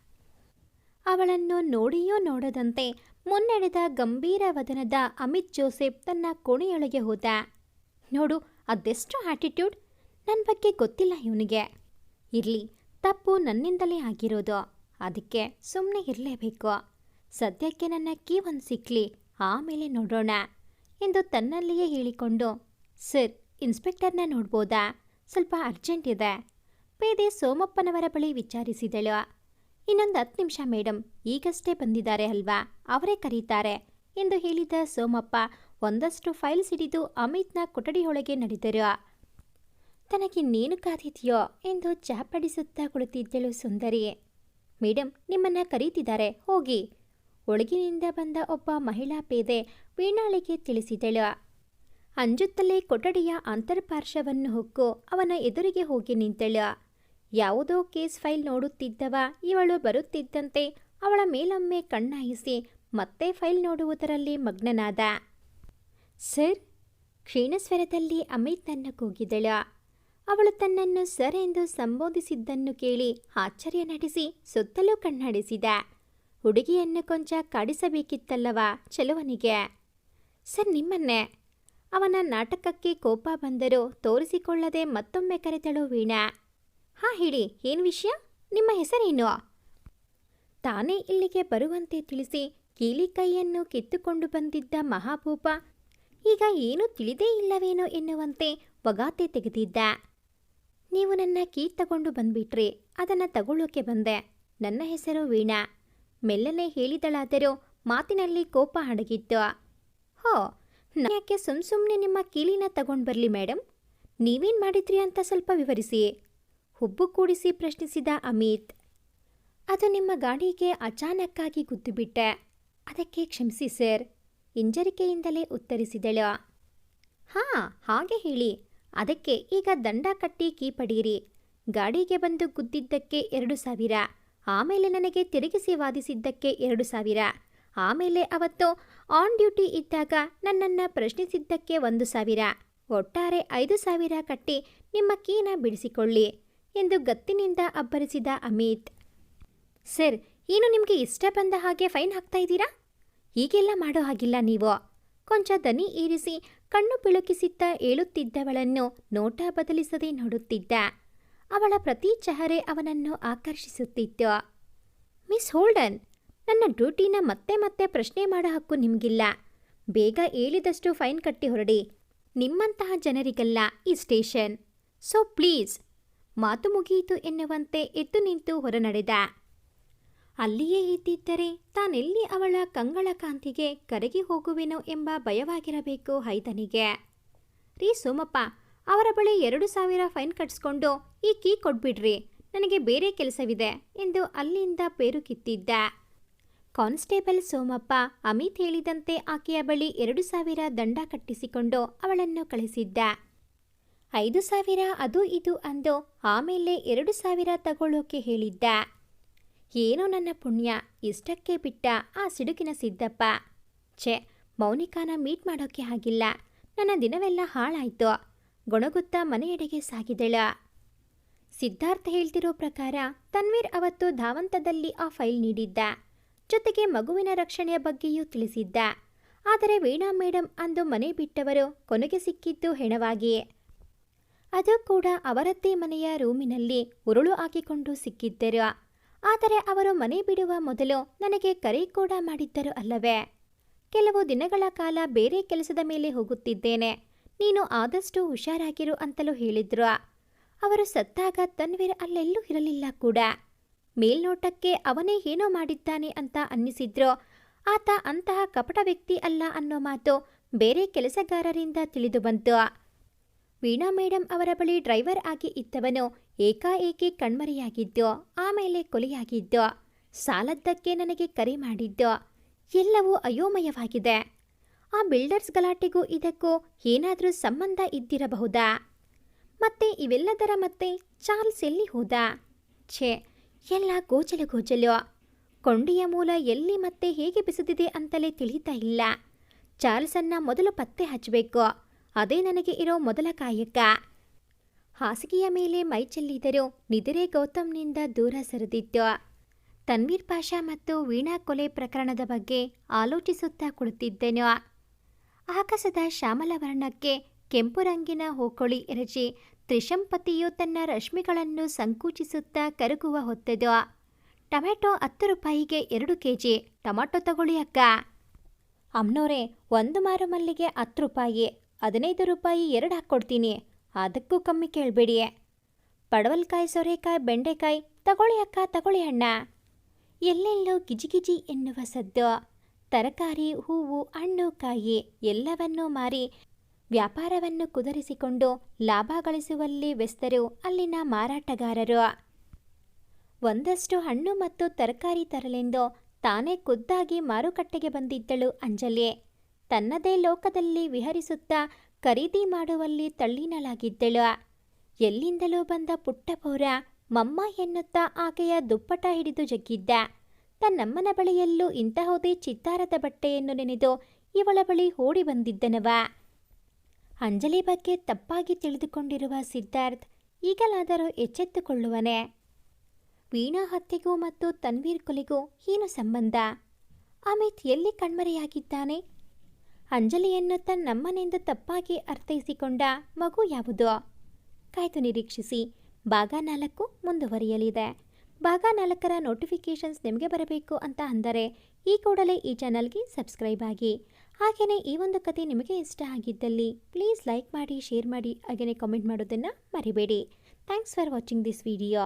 ಅವಳನ್ನು ನೋಡಿಯೂ ನೋಡದಂತೆ ಮುನ್ನಡೆದ ಗಂಭೀರ ವದನದ ಅಮಿತ್ ಜೋಸೆಫ್ ತನ್ನ ಕೋಣೆಯೊಳಗೆ ಹೋದ. ನೋಡು, ಅದೆಷ್ಟು ಆಟಿಟ್ಯೂಡ್ ನನ್ನ ಬಗ್ಗೆ ಗೊತ್ತಿಲ್ಲ ಇವನಿಗೆ. ಇರಲಿ, ತಪ್ಪು ನನ್ನಿಂದಲೇ ಆಗಿರೋದು. ಅದಕ್ಕೆ ಸುಮ್ಮನೆ ಇರಲೇಬೇಕು. ಸದ್ಯಕ್ಕೆ ನನ್ನ ಕೀ ಒಂದು ಸಿಕ್ಲಿ, ಆಮೇಲೆ ನೋಡೋಣ ಎಂದು ತನ್ನಲ್ಲಿಯೇ ಹೇಳಿಕೊಂಡು, ಸರ್, ಇನ್ಸ್ಪೆಕ್ಟರ್ನ ನೋಡ್ಬೋದಾ? ಸ್ವಲ್ಪ ಅರ್ಜೆಂಟ್ ಇದೆ. ಪೇದೆ ಸೋಮಪ್ಪನವರ ಬಳಿ ವಿಚಾರಿಸಿದಳು. ಇನ್ನೊಂದು ಹತ್ತು ನಿಮಿಷ ಮೇಡಮ್ ಈಗಷ್ಟೇ ಬಂದಿದ್ದಾರೆ ಅಲ್ವಾ? ಅವರೇ ಕರೀತಾರೆ ಎಂದು ಹೇಳಿದ ಸೋಮಪ್ಪ ಒಂದಷ್ಟು ಫೈಲ್ಸ್ ಹಿಡಿದು ಅಮಿತ್ನ ಕೊಠಡಿಯೊಳಗೆ ನಡೆದರು. ತನಗಿನ್ನೇನು ಕಾದಿದೆಯೋ ಎಂದು ಚಾಪಡಿಸುತ್ತಾ ಕುಳಿತಿದ್ದಳು ಸುಂದರಿ. ಮೇಡಮ್ ನಿಮ್ಮನ್ನ ಕರೀತಿದ್ದಾರೆ, ಹೋಗಿ. ಒಳಗಿನಿಂದ ಬಂದ ಒಬ್ಬ ಮಹಿಳಾ ಪೇದೆ ವೀಣಾಳಿಗೆ ತಿಳಿಸಿದಳು. ಅಂಜುತ್ತಲೇ ಕೊಠಡಿಯ ಅಂತರ್ಪಾರ್ಶ್ವವನ್ನು ಹೊಕ್ಕು ಅವನ ಎದುರಿಗೆ ಹೋಗಿ ನಿಂತಳು. ಯಾವುದೋ ಕೇಸ್ ಫೈಲ್ ನೋಡುತ್ತಿದ್ದವ, ಇವಳು ಬರುತ್ತಿದ್ದಂತೆ ಅವಳ ಮೇಲೊಮ್ಮೆ ಕಣ್ಣಾಯಿಸಿ ಮತ್ತೆ ಫೈಲ್ ನೋಡುವುದರಲ್ಲಿ ಮಗ್ನನಾದ. ಸರ್, ಕ್ಷೀಣಸ್ವರದಲ್ಲಿ ಅಮಿತ್ನನ್ನು ಕೂಗಿದಳ. ಅವಳು ತನ್ನನ್ನು ಸರ್ ಎಂದು ಸಂಬೋಧಿಸಿದ್ದನ್ನು ಕೇಳಿ ಆಶ್ಚರ್ಯ ನಡೆಸಿ ಸುತ್ತಲೂ ಕಣ್ಣಾಡಿಸಿದ. ಹುಡುಗಿಯನ್ನು ಕೊಂಚ ಕಾಡಿಸಬೇಕಿತ್ತಲ್ಲವ ಚಲುವನಿಗೆ. ಸರ್, ನಿಮ್ಮನ್ನೇ. ಅವನ ನಾಟಕಕ್ಕೆ ಕೋಪ ಬಂದರೂ ತೋರಿಸಿಕೊಳ್ಳದೆ ಮತ್ತೊಮ್ಮೆ ಕರೆದಳು ವೀಣಾ. ಹಾ, ಹೇಳಿ. ಏನು ವಿಷಯ? ನಿಮ್ಮ ಹೆಸರೇನು? ತಾನೇ ಇಲ್ಲಿಗೆ ಬರುವಂತೆ ತಿಳಿಸಿ ಕೀಲಿ ಕೈಯನ್ನು ಕಿತ್ತುಕೊಂಡು ಬಂದಿದ್ದ ಮಹಾಭೂಪ ಈಗ ಏನೂ ತಿಳಿದೇ ಇಲ್ಲವೇನೋ ಎನ್ನುವಂತೆ ಒಗಾತೆ ತೆಗೆದಿದ್ದ. ನೀವು ನನ್ನ ಕೀ ತಗೊಂಡು ಬಂದ್ಬಿಟ್ರಿ, ಅದನ್ನು ತಗೊಳ್ಳೋಕೆ ಬಂದೆ. ನನ್ನ ಹೆಸರು ವೀಣಾ. ಮೆಲ್ಲನೆ ಹೇಳಿದಳಾದರೂ ಮಾತಿನಲ್ಲಿ ಕೋಪ ಅಡಗಿತ್ತು. ಹೋ ಯಾಕೆ ಸುಮ್ ಸುಮ್ಮನೆ ನಿಮ್ಮ ಕೀಲಿನ ತಗೊಂಡು ಬರಲಿ ಮೇಡಮ್ ನೀವೇನು ಮಾಡಿದ್ರಿ ಅಂತ ಸ್ವಲ್ಪ ವಿವರಿಸಿ. ಹುಬ್ಬು ಕೂಡಿಸಿ ಪ್ರಶ್ನಿಸಿದ ಅಮಿತ್, ಅದು ನಿಮ್ಮ ಗಾಡಿಗೆ ಅಚಾನಕ್ಕಾಗಿ ಗುದ್ದುಬಿಟ್ಟೆ. ಅದಕ್ಕೆ ಕ್ಷಮಿಸಿ ಸರ್, ಹಿಂಜರಿಕೆಯಿಂದಲೇ ಉತ್ತರಿಸಿದಳು. ಹಾಂ, ಹಾಗೆ ಹೇಳಿ. ಅದಕ್ಕೆ ಈಗ ದಂಡ ಕಟ್ಟಿ ಕೀ ಪಡೀರಿ ಗಾಡಿಗೆ ಬಂದು ಗುದ್ದಿದ್ದಕ್ಕೆ ಎರಡು ಸಾವಿರ. ಆಮೇಲೆ ನನಗೆ ತಿರುಗಿಸಿ ವಾದಿಸಿದ್ದಕ್ಕೆ ಎರಡು ಸಾವಿರ. ಆಮೇಲೆ ಅವತ್ತು ಆನ್ ಡ್ಯೂಟಿ ಇದ್ದಾಗ ನನ್ನನ್ನು ಪ್ರಶ್ನಿಸಿದ್ದಕ್ಕೆ ಒಂದು ಸಾವಿರ. ಒಟ್ಟಾರೆ ಐದು ಸಾವಿರ ಕಟ್ಟಿ ನಿಮ್ಮ ಕೀನ ಬಿಡಿಸಿಕೊಳ್ಳಿ. ಎಂದು ಗತ್ತಿನಿಂದ ಅಬ್ಬರಿಸಿದ ಅಮಿತ್. ಸರ್, ಏನು ನಿಮಗೆ ಇಷ್ಟ ಬಂದ ಹಾಗೆ ಫೈನ್ ಹಾಕ್ತಾ ಇದ್ದೀರಾ? ಹೀಗೆಲ್ಲ ಮಾಡೋ ಹಾಗಿಲ್ಲ ನೀವು. ಕೊಂಚ ದನಿ ಏರಿಸಿ, ಕಣ್ಣು ಬಿಳುಕಿಸಿತ್ತ ಏಳುತ್ತಿದ್ದವಳನ್ನು ನೋಟ ಬದಲಿಸದೆ ನೋಡುತ್ತಿದ್ದ. ಅವಳ ಪ್ರತಿ ಚಹರೆ ಅವನನ್ನು ಆಕರ್ಷಿಸುತ್ತಿತ್ತು. ಮಿಸ್ ಹೋಲ್ಡನ್, ನನ್ನ ಡ್ಯೂಟಿನ ಮತ್ತೆ ಮತ್ತೆ ಪ್ರಶ್ನೆ ಮಾಡೋ ಹಕ್ಕು ನಿಮಗಿಲ್ಲ. ಬೇಗ ಏಳಿದಷ್ಟು ಫೈನ್ ಕಟ್ಟಿ ಹೊರಡಿ. ನಿಮ್ಮಂತಹ ಜನರಿಗಲ್ಲ ಈ ಸ್ಟೇಷನ್. ಸೊ ಪ್ಲೀಸ್ ಮಾತು ಮುಗಿಯಿತು ಎನ್ನುವಂತೆ ಎದ್ದು ನಿಂತು ಹೊರನಡೆದ. ಅಲ್ಲಿಯೇ ಇದ್ದಿದ್ದರೆ ತಾನೆಲ್ಲಿ ಅವಳ ಕಂಗಳ ಕಾಂತಿಗೆ ಕರಗಿ ಹೋಗುವೆನೋ ಎಂಬ ಭಯವಾಗಿರಬೇಕು ಹೈದನಿಗೆ. ರೀ ಸೋಮಪ್ಪ, ಅವರ ಬಳಿ ಎರಡು ಸಾವಿರ ಫೈನ್ ಕಟ್ಸ್ಕೊಂಡು ಈ ಕೀ ಕೊಟ್ಬಿಡ್ರಿ, ನನಗೆ ಬೇರೆ ಕೆಲಸವಿದೆ ಎಂದು ಅಲ್ಲಿಂದ ಪೇರು ಕಿತ್ತಿದ್ದ. ಕಾನ್ಸ್ಟೇಬಲ್ ಸೋಮಪ್ಪ ಅಮಿತ್ ಹೇಳಿದಂತೆ ಆಕೆಯ ಬಳಿ ಎರಡು ಸಾವಿರ ದಂಡ ಕಟ್ಟಿಸಿಕೊಂಡು ಅವಳನ್ನು ಕಳಿಸಿದ್ದ. ಐದು ಸಾವಿರ ಅದು ಇದು ಅಂದು ಆಮೇಲೆ ಎರಡು ಸಾವಿರ ತಗೊಳ್ಳೋಕೆ ಹೇಳಿದ್ದ. ಏನೋ ನನ್ನ ಪುಣ್ಯ, ಇಷ್ಟಕ್ಕೆ ಬಿಟ್ಟ ಆ ಸಿಡುಕಿನ ಸಿದ್ದಪ್ಪ. ಛೆ, ಮೌನಿಕಾನ ಮೀಟ್ ಮಾಡೋಕೆ ಆಗಿಲ್ಲ. ನನ್ನ ದಿನವೆಲ್ಲ ಹಾಳಾಯ್ತು. ಗೊಣಗುತ್ತಾ ಮನೆಯೆಡೆಗೆ ಸಾಗಿದಳ. ಸಿದ್ಧಾರ್ಥ ಹೇಳ್ತಿರೋ ಪ್ರಕಾರ ತನ್ವೀರ್ ಅವತ್ತು ಧಾವಂತದಲ್ಲಿ ಆ ಫೈಲ್ ನೀಡಿದ್ದ. ಜೊತೆಗೆ ಮಗುವಿನ ರಕ್ಷಣೆಯ ಬಗ್ಗೆಯೂ ತಿಳಿಸಿದ್ದ. ಆದರೆ ವೀಣಾ ಮೇಡಮ್ ಅಂದು ಮನೆ ಬಿಟ್ಟವರು ಕೊನೆಗೆ ಸಿಕ್ಕಿದ್ದು ಹೆಣವಾಗಿ ಅದು ಕೂಡ ಅವರದ್ದೇ ಮನೆಯ ರೂಮಿನಲ್ಲಿ ಉರುಳು ಹಾಕಿಕೊಂಡು ಸಿಕ್ಕಿದ್ದರು ಆದರೆ ಅವರು ಮನೆ ಬಿಡುವ ಮೊದಲು ನನಗೆ ಕರೆ ಕೂಡ ಮಾಡಿದ್ದರು ಅಲ್ಲವೇ? ಕೆಲವು ದಿನಗಳ ಕಾಲ ಬೇರೆ ಕೆಲಸದ ಮೇಲೆ ಹೋಗುತ್ತಿದ್ದೇನೆ. ನೀನು ಆದಷ್ಟು ಹುಷಾರಾಗಿರು ಅಂತಲೂ ಹೇಳಿದ್ರು. ಅವರು ಸತ್ತಾಗ ತನ್ವೀರ್ ಅಲ್ಲೆಲ್ಲೂ ಇರಲಿಲ್ಲ ಕೂಡ. ಮೇಲ್ನೋಟಕ್ಕೆ ಅವನೇ ಏನೋ ಮಾಡಿದ್ದಾನೆ ಅಂತ ಅನ್ನಿಸಿದ್ರು. ಆತ ಅಂತಹ ಕಪಟ ವ್ಯಕ್ತಿ ಅಲ್ಲ ಅನ್ನೋ ಮಾತು ಬೇರೆ ಕೆಲಸಗಾರರಿಂದ ತಿಳಿದು ಬಂತು. ವೀಣಾ ಮೇಡಮ್ ಅವರ ಬಳಿ ಡ್ರೈವರ್ ಆಗಿ ಇದ್ದವನು ಏಕಾಏಕಿ ಕಣ್ಮರೆಯಾಗಿದ್ದು, ಆಮೇಲೆ ಕೊಲೆಯಾಗಿದ್ದು, ಸಾಲದ್ದಕ್ಕೆ ನನಗೆ ಕರೆ ಮಾಡಿದ್ದು, ಎಲ್ಲವೂ ಅಯೋಮಯವಾಗಿದೆ. ಆ ಬಿಲ್ಡರ್ಸ್ ಗಲಾಟೆಗೂ ಇದಕ್ಕೂ ಏನಾದರೂ ಸಂಬಂಧ ಇದ್ದಿರಬಹುದಾ? ಮತ್ತೆ ಇವೆಲ್ಲದರ ಮತ್ತೆ ಚಾರ್ಲ್ಸ್ ಎಲ್ಲಿ ಹೋದ? ಛೇ, ಎಲ್ಲ ಗೋಚಲು ಗೋಚಲು. ಕೊಂಡಿಯ ಮೂಲ ಎಲ್ಲಿ ಮತ್ತೆ ಹೇಗೆ ಬಿಸಿದಿದೆ ಅಂತಲೇ ತಿಳಿತಾ ಇಲ್ಲ. ಚಾರ್ಲ್ಸನ್ನ ಮೊದಲು ಪತ್ತೆ ಹಚ್ಚಬೇಕು. ಅದೇ ನನಗೆ ಇರೋ ಮೊದಲ ಕಾಯಕ. ಹಾಸಿಗೆಯ ಮೇಲೆ ಮೈ ಚೆಲ್ಲಿದರೂ ನಿದರೆ ಗೌತಮ್ನಿಂದ ದೂರ ಸರಿದಿತ್ತು. ತನ್ವೀರ್ ಪಾಷಾ ಮತ್ತು ವೀಣಾ ಕೊಲೆ ಪ್ರಕರಣದ ಬಗ್ಗೆ ಆಲೋಚಿಸುತ್ತಾ ಕುಳಿತಿದ್ದೆನು. ಆಕಾಶದ ಶ್ಯಾಮಲ ವರ್ಣಕ್ಕೆ ಕೆಂಪು ರಂಗಿನ ಹೂಕೊಳಿ ಎರಚಿ ತ್ರಿಶಂಪತಿಯು ತನ್ನ ರಶ್ಮಿಗಳನ್ನು ಸಂಕುಚಿಸುತ್ತಾ ಕರಗುವ ಹೊತ್ತೆದು. ಟೊಮೆಟೊ ಹತ್ತು ರೂಪಾಯಿಗೆ ಎರಡು ಕೆ ಜಿ ಟೊಮೆಟೊ ತಗೊಳ್ಳಿ ಅಕ್ಕ. ಅಮ್ನೋರೆ, ಒಂದು ಮಾರು ಮಲ್ಲಿಗೆ ಹತ್ತು ರೂಪಾಯಿ. ಹದಿನೈದು ರೂಪಾಯಿ ಎರಡು ಹಾಕ್ಕೊಡ್ತೀನಿ. ಅದಕ್ಕೂ ಕಮ್ಮಿ ಕೇಳಬೇಡಿ. ಪಡವಲ್ಕಾಯಿ, ಸೋರೆಕಾಯಿ, ಬೆಂಡೆಕಾಯಿ, ತಗೊಳ್ಳಿ ಅಕ್ಕ, ತಗೊಳ್ಳಿ ಅಣ್ಣ. ಎಲ್ಲೆಲ್ಲೋ ಗಿಜಿಗಿಜಿ ಎನ್ನುವ ಸದ್ದು. ತರಕಾರಿ, ಹೂವು, ಹಣ್ಣು, ಕಾಯಿ ಎಲ್ಲವನ್ನೂ ಮಾರಿ ವ್ಯಾಪಾರವನ್ನು ಕುದುರಿಸಿಕೊಂಡು ಲಾಭ ಗಳಿಸುವಲ್ಲಿ ವ್ಯಸ್ತರು ಅಲ್ಲಿನ ಮಾರಾಟಗಾರರು. ಒಂದಷ್ಟು ಹಣ್ಣು ಮತ್ತು ತರಕಾರಿ ತರಲೆಂದು ತಾನೇ ಖುದ್ದಾಗಿ ಮಾರುಕಟ್ಟೆಗೆ ಬಂದಿದ್ದಳು ಅಂಜಲಿ. ತನ್ನದೇ ಲೋಕದಲ್ಲಿ ವಿಹರಿಸುತ್ತಾ ಖರೀದಿ ಮಾಡುವಲ್ಲಿ ತಳ್ಳಿನಲಾಗಿದ್ದಳು. ಎಲ್ಲಿಂದಲೂ ಬಂದ ಪುಟ್ಟ ಪೌರ ಮಮ್ಮ ಎನ್ನುತ್ತಾ ಆಕೆಯ ದುಪ್ಪಟ ಹಿಡಿದು ಜಗ್ಗಿದ್ದ. ತನ್ನಮ್ಮನ ಬಳಿಯಲ್ಲೂ ಇಂತಹುದೇ ಚಿತ್ತಾರದ ಬಟ್ಟೆಯನ್ನು ನೆನೆದು ಇವಳ ಬಳಿ ಓಡಿ ಬಂದಿದ್ದನವ. ಅಂಜಲಿ ಬಗ್ಗೆ ತಪ್ಪಾಗಿ ತಿಳಿದುಕೊಂಡಿರುವ ಸಿದ್ಧಾರ್ಥ್ ಈಗಲಾದರೂ ಎಚ್ಚೆತ್ತುಕೊಳ್ಳುವನೆ. ವೀಣಾ ಹತ್ಯೆಗೂ ಮತ್ತು ತನ್ವೀರ್ ಕೊಲೆಗೂ ಏನು ಸಂಬಂಧ? ಅಮಿತ್ ಎಲ್ಲಿ ಕಣ್ಮರೆಯಾಗಿದ್ದಾನೆ? ಅಂಜಲಿಯನ್ನು ತನ್ನಮ್ಮನೆಂದು ತಪ್ಪಾಗಿ ಅರ್ಥೈಸಿಕೊಂಡ ಮಗು ಯಾವುದು? ಕಾಯ್ದು ನಿರೀಕ್ಷಿಸಿ. ಭಾಗ ನಾಲ್ಕು ಮುಂದುವರಿಯಲಿದೆ. ಭಾಗ ನಾಲ್ಕರ ನೋಟಿಫಿಕೇಷನ್ಸ್ ನಿಮಗೆ ಬರಬೇಕು ಅಂತ ಅಂದರೆ ಈ ಕೂಡಲೇ ಈ ಚಾನಲ್ಗೆ ಸಬ್ಸ್ಕ್ರೈಬ್ ಆಗಿ. ಹಾಗೆಯೇ ಈ ಒಂದು ಕತೆ ನಿಮಗೆ ಇಷ್ಟ ಆಗಿದ್ದಲ್ಲಿ ಪ್ಲೀಸ್ ಲೈಕ್ ಮಾಡಿ ಶೇರ್ ಮಾಡಿ ಹಾಗೆಯೇ ಕಾಮೆಂಟ್ ಮಾಡೋದನ್ನು ಮರಿಬೇಡಿ. Thanks for watching this video